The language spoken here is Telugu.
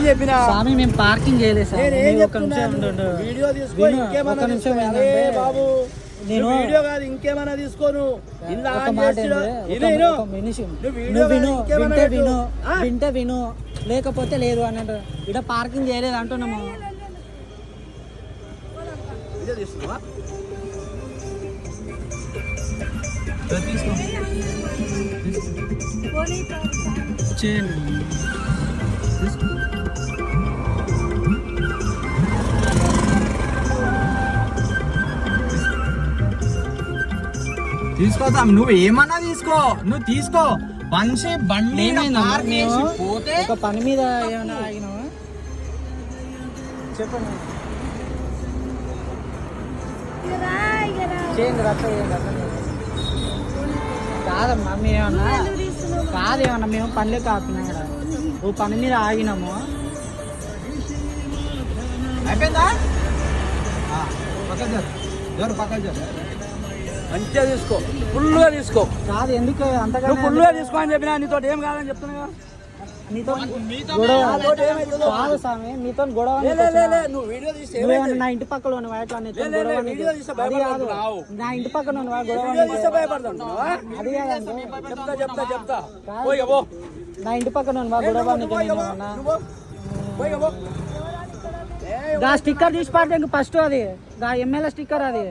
ఏం చెప్పినా స్వామి మేము పార్కింగ్ చేయలేదు సార్. నిమిషం. వీడియో తీసుకో ఇంకేమన్నా నిమిషం తీసుకో. అరే బాబు నేను- నేను వీడియో కాదు ఇంకేమన్నా తీసుకోను. వింటే. విను ఆ? వింటే విను. లేకపోతే లేదు అని అంటారు ఇక్కడ పార్కింగ్ చేయలేదు అంటున్నాము. తీస్తున్నావా? తీసుకోతాం నువ్వు ఏమన్నా తీసుకో నువ్వు తీసుకో. మనిషి బండి పోతే ఒక పని మీద ఏమైనా ఆగినావా? చెప్పండి చేయండి రచ్చ. కాదమ్మా మేమన్నా కాదేమన్నా మేము పనిలో కాపినా ఇక్కడ. ఓ పని మీద ఆగినాము. అయిపోయిందా? ఆ, పక్కకు జరు. జరు పక్కకు జరు. మంచిగా తీసుకో. ఫుల్గా తీసుకో. కాదు ఎందుకు అంతగా ఫుల్గా తీసుకో అని చెప్పినా నీతో ఏం కాదని చెప్తున్నా. నీతో స్వామి మీతో గొడవ? నా ఇంటి పక్కలో. నా ఇంటి పక్కన? అది చెప్తా చెప్తా చెప్తా. నా ఇంటి పక్కన గొడవ స్టిక్కర్ తీసి పాడితే ఇంక ఫస్ట్ అది. గా ఎమ్మెల్యే స్టిక్కర్ అది.